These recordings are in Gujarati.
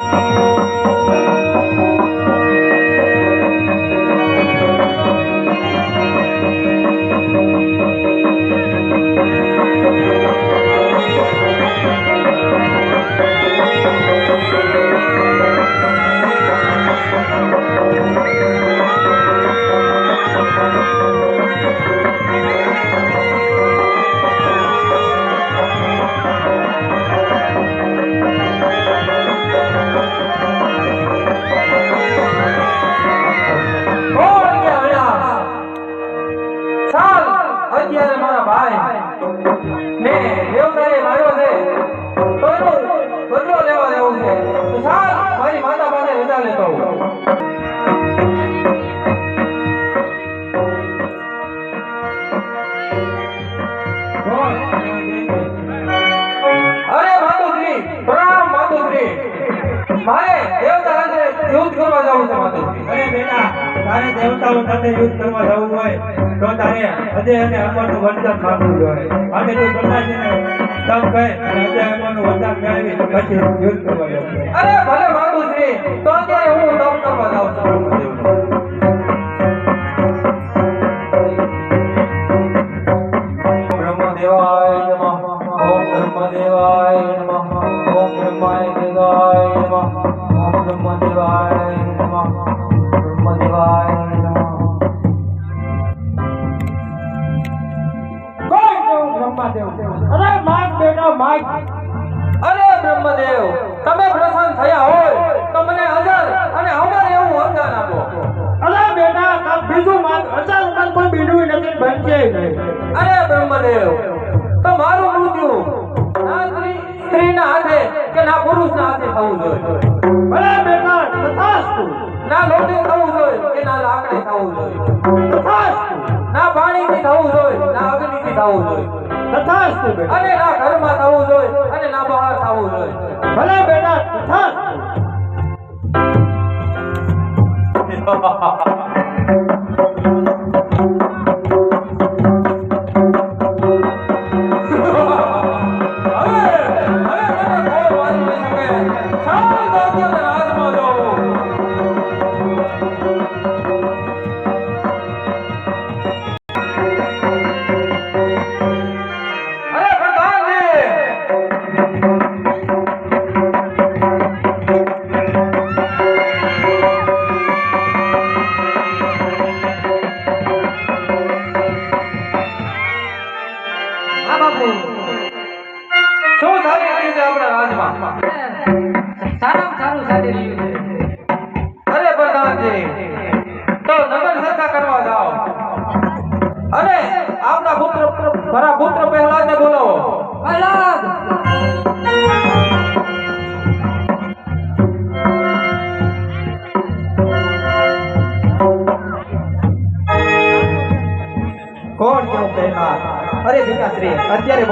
કોણ અત્યારે મારા ભાઈ. ને દેવતાએ માર્યો છે. તો એનો બદલો લેવા જવું છે. ચાલ, મારી માતા પાસે રજા લેતો હું મારે દેવતા કરવા જવું છે અરે બેટા તારે દેવતાઓ સાથે યુદ્ધ કરવા જવું હોય, તો તારે અજય અને અમરનું વરદાન માંગવું જોઈએ. અને તું બ્રહ્માજીને તપ કહે અને અજય અમરનું વરદાન મેળવી પછી યુદ્ધ કરવા જવું અરે અરે બ્રહ્મદેવ મૃત્યુ ના સ્ત્રીના હાથે કે ના પુરુષના હાથે થવું જોઈએ? અરે બેટા તથાસ્તુ. ના લોટે થવું જોઈએ કે ના લાકડે થવું જોઈએ? તથાસ્તુ. ના પાણીથી થવું જોઈએ ના અગ્નિથી થવું જોઈએ? તથાસ્તુ બેટા. અને ના ઘરમાં થવું જોઈએ અને ના બહાર થવું જોઈએ? ભલે બેટા તથાસ્તુ.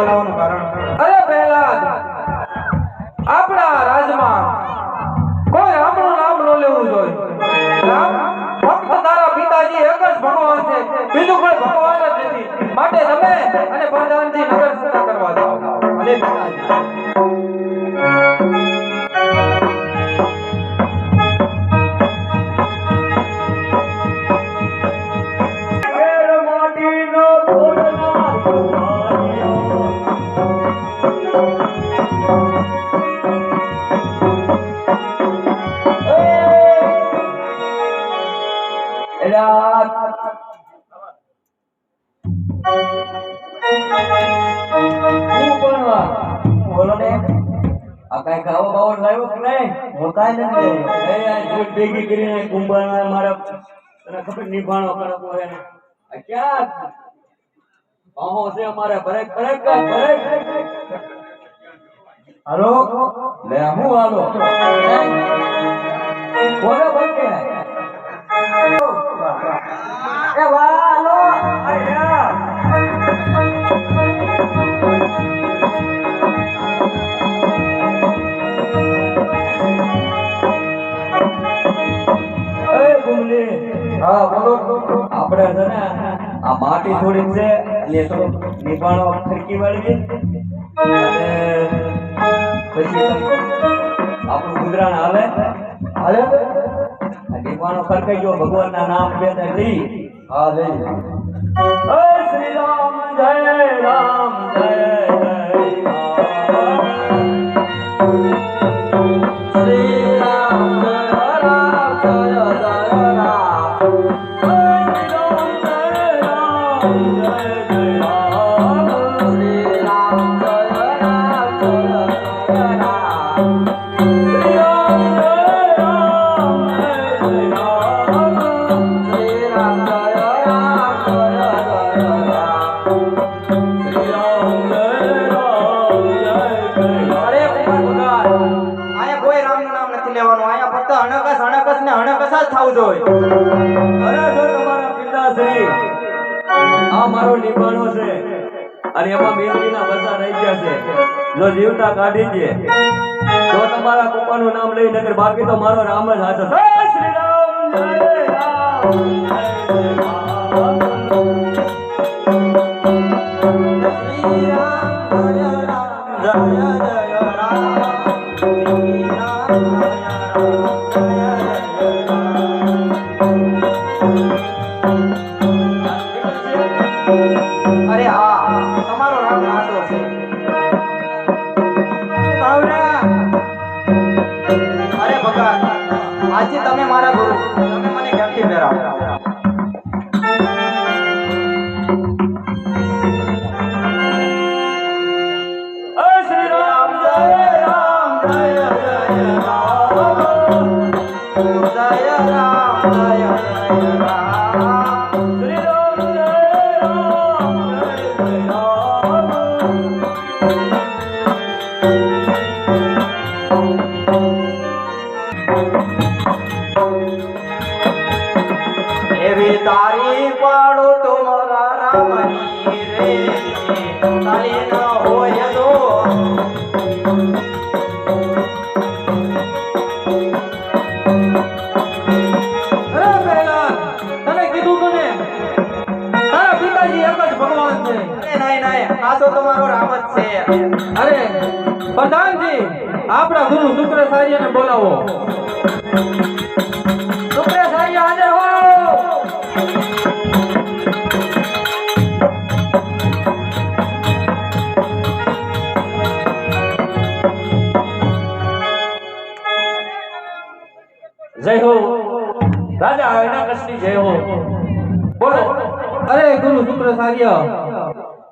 અત્યારે ક્યાં છે હા બોલો. આપણે છે ને આ માટી થોડીક છે અને થોડુંક નિભાણો ફરકી વાળી પછી આપણું ગુજરાન હાલે. હાલે? નિભાણો ખરકાઈ ગયો, ભગવાનના નામ બે લઈ હા લઈ શ્રી રામ, જય રામ, જય હણકસ હણકસ ને હણકસ જ થવું જોઈએ અરે આ મારો નિભાણો છે. અને એમાં મેલડીના બધા રહી ગયા છે. જો જીવતા કાઢી દે. તો તમારા કુપાનું નામ લઈ નગર બાકી તો મારો રામ જ હાજર શ્રી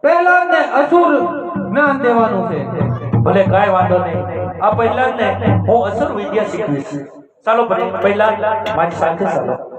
પહેલા ને અસુર જ્ઞાન દેવાનું છે. ભલે કાઈ વાંધો નહીં. આ પહેલા ને હું અસુર વિદ્યા શીખવીશ. ચાલો પહેલા મારી સાથે ચાલો.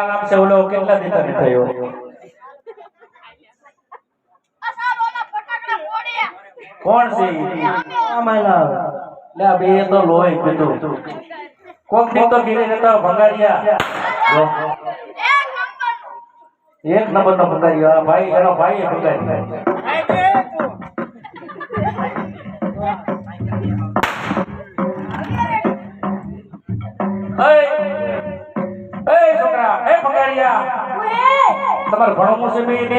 પત્રકમાં આપશે ઓલો કેટલા દીધા થયો? કોણ છે? લે બે તો લોહી કીધું કોક દી તો ગીરી નતા ભંગારિયા. એક નંબર નો ભંગારિયો. ભાઈ, એનો ભાઈ એ એ ભંગારિયા તમારે ભણવું છે બે ને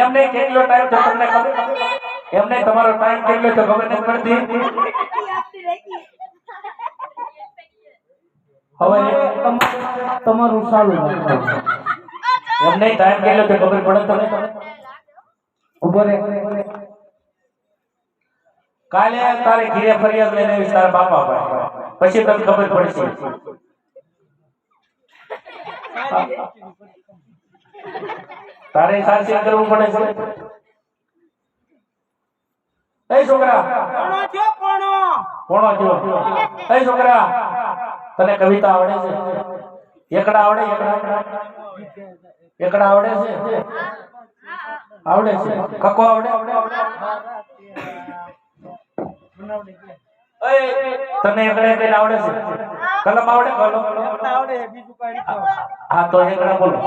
એમને કેટલો ટાઈમ તો તમને ખબર એમને તમારો ટાઈમ કેટલો તો ખબર નથી પડતી. હવે તમારું સારું એમને ટાઈમ કેટલો તો ખબર પડે તમને? ઊભો કાલે તારે ઘીરે ફરિયાદ લઈને તારા બાપા પછી તને ખબર પડશે. તારે સાચી કરવું પડે છે. તને એકડા આવડે? એકડા આવડે છે? આવડે છે? કકો આવડે? તને એકડે એકડે આવડે છે? કલમ આવડે? કલમ આવડે બીજું કઈ હા તો એકડા બોલો.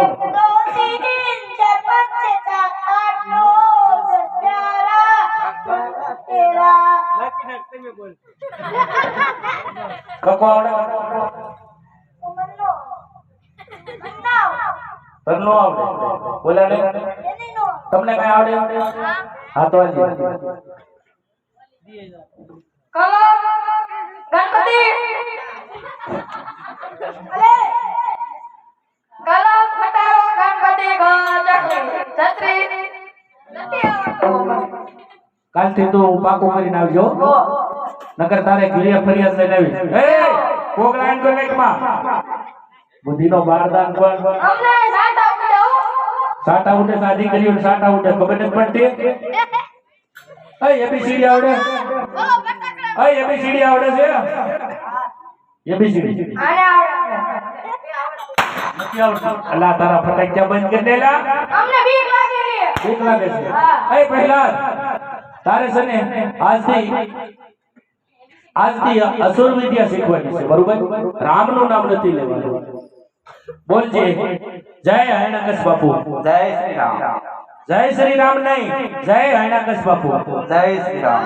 કકો આવડે? તરનો આવડે. બોલા ને તમને કઈ આવડે? હા તો કલમ ગણપતિ કલમ ખટારો કાલથી તું પાકો કરીને આવજો. નકર તારે ઘીરે ફરિયાદ લઈને આવી. બારદાન કોણ? અમને સાટા ઉડે સાદી કરી સાટા ઉડે ખબર નથી પડતી? એ એબીસીડી આવડે. એ એબીસીડી આવડે છે. એબીસીડી આને આવડે નથી આવડતું અલા તારા ફટાકિયા બંધ કરી દેલા અમને બીક લાગે છે ભૂખ લાગે છે હા. એ પહેલા તારે છે ને આજથી આજથી અસુર વિદ્યા શીખવાની છે બરોબર રામનું નામ નથી લેવાનું બોલજે જય હરણકશ બાપુ જય શ્રી રામ જય શ્રી રામ નહીં જય હરણકશ બાપુ જય શ્રી રામ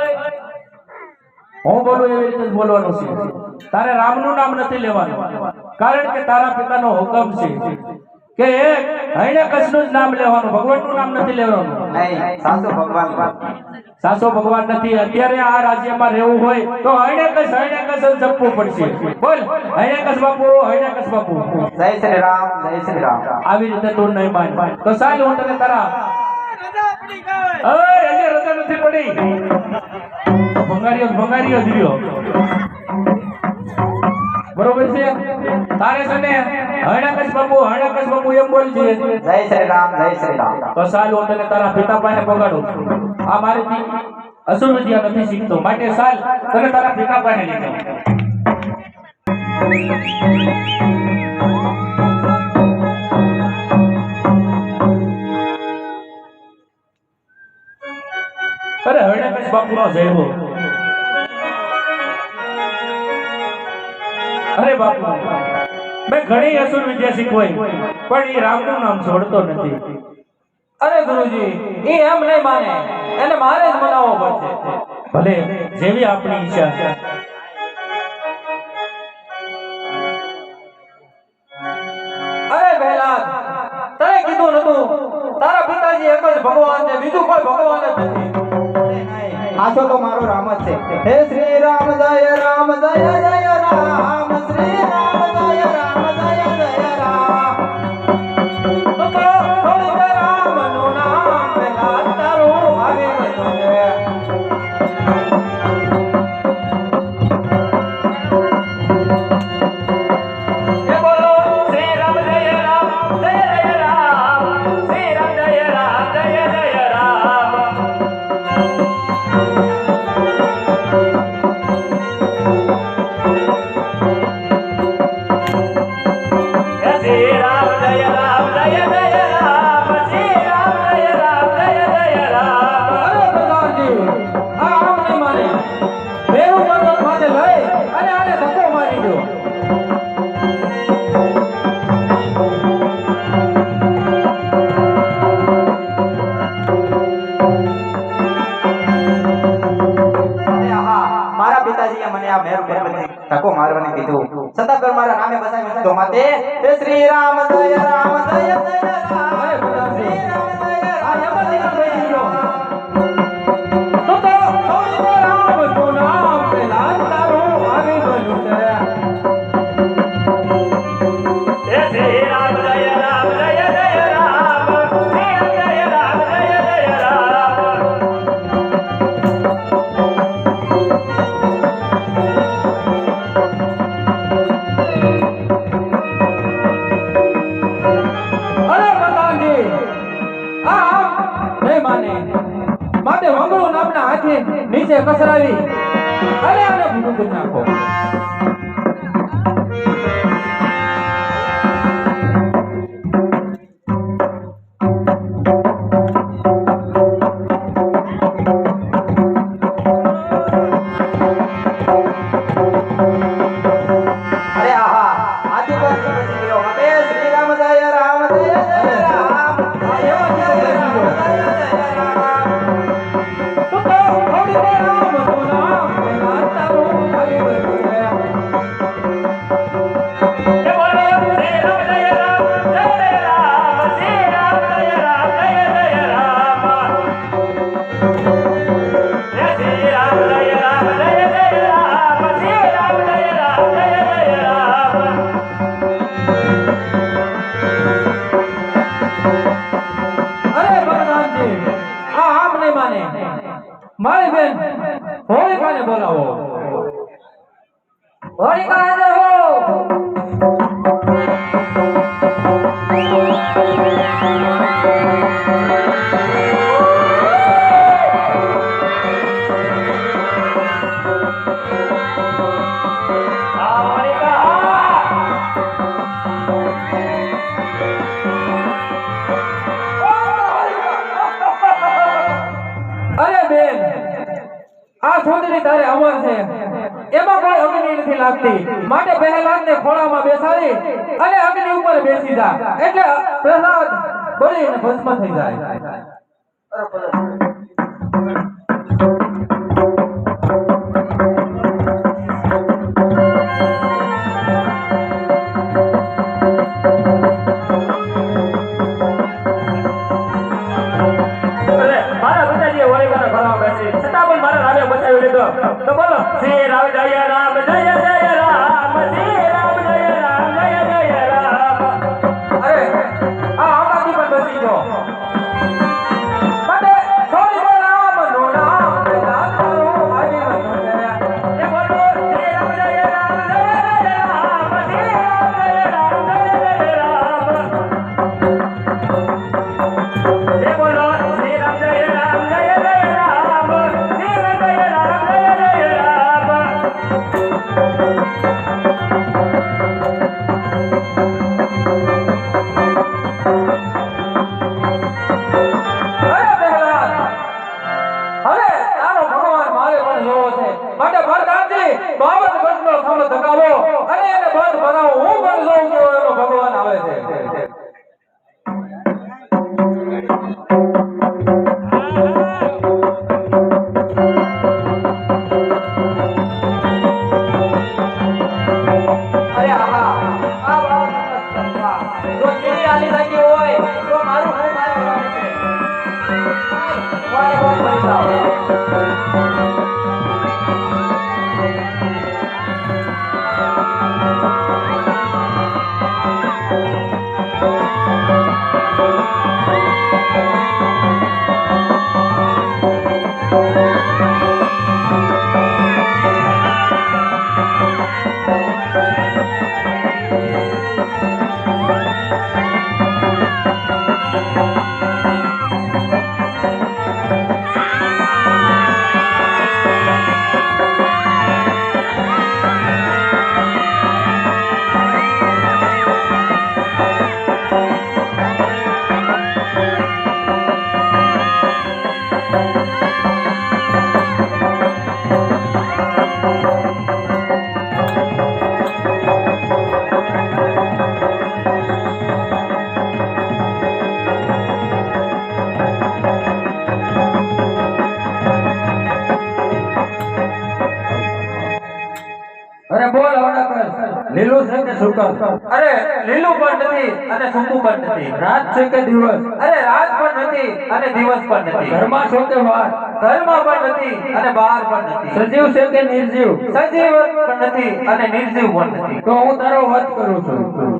હું બોલું એવી રીતે જ બોલવાનું છે. તારે રામનું નામ નથી લેવાનું. કારણ કે તારા પિતાનો હુકમ છે કે એક હરણકશનું જ નામ લેવાનું. ભગવાનનું નામ નથી લેવાનું. નહીં સાસુ ભગવાન. સાસો ભગવાન નથી. અત્યારે આ રાજ્યમાં રહેવું હોય તો હરણેકશ હૈને જ જપવું પડશે. બોલ હરણેકશ બાપુ હરણેકશ બાપુ. જય શ્રી રામ જય શ્રી રામ. આવી રીતે તું નહીં માન. તો સાહેબ હું તને તારા ભંગારીઓ ભંગારીઓ બરોબર છે? તારે તને હણાકસ બાપુ હણાકસ બાપુ એમ બોલ છે. તો સાલું તને તારા પિતા પાસે પગાડું આ મારીથી અસુવિધા નથી શીખતો. માટે સાલ તને તારા પિતા પાસે લીધો અરે હરણેકશ બાપુ નો અરે બાપુ. મેં ઘણી અસુર વિદ્યા શીખવાઈ, પણ એ રામનું નામ છોડતો નથી. અરે ગુરુજી એ એમ નહીં માને. એને મારે જ મનાવવો પડશે. ભલે જેવી આપણી ઈચ્છા છે. અરે પહેલા તને કીધું નતું, તારા પિતાજી એક જ ભગવાન છે બીજું કોઈ ભગવાન જ નથી. આછો તો મારો રામ જ છે. હે શ્રી રામ જય રામ જય જય રામ. con બેન આ સુંદરી તારે અમર છે. એમાં કોઈ અગ્નિ નથી લાગતી. માટે પ્રહલાદ ને ખોળામાં બેસાડી અને અગ્નિ ઉપર બેસી જા. એટલે પ્રહલાદ બળીને ભસ્મ થઈ જાય. માટે ભરતાજી બાબત બંધનો સામે ધકાવો અને એને બંધ ભરાવો. હું પણ જોઉં છું, એનો ભગવાન આવે છે. અરે લીલું પણ નથી અને સૂકું પણ નથી. રાત છે કે દિવસ? અરે રાત પણ નથી અને દિવસ પણ નથી. ઘરમાં છો કે બહાર? ઘરમાં પણ નથી અને બહાર પણ નથી. સજીવ છે કે નિર્જીવ? સજીવ પણ નથી અને નિર્જીવ પણ નથી. તો હું તારો વધ કરું છું.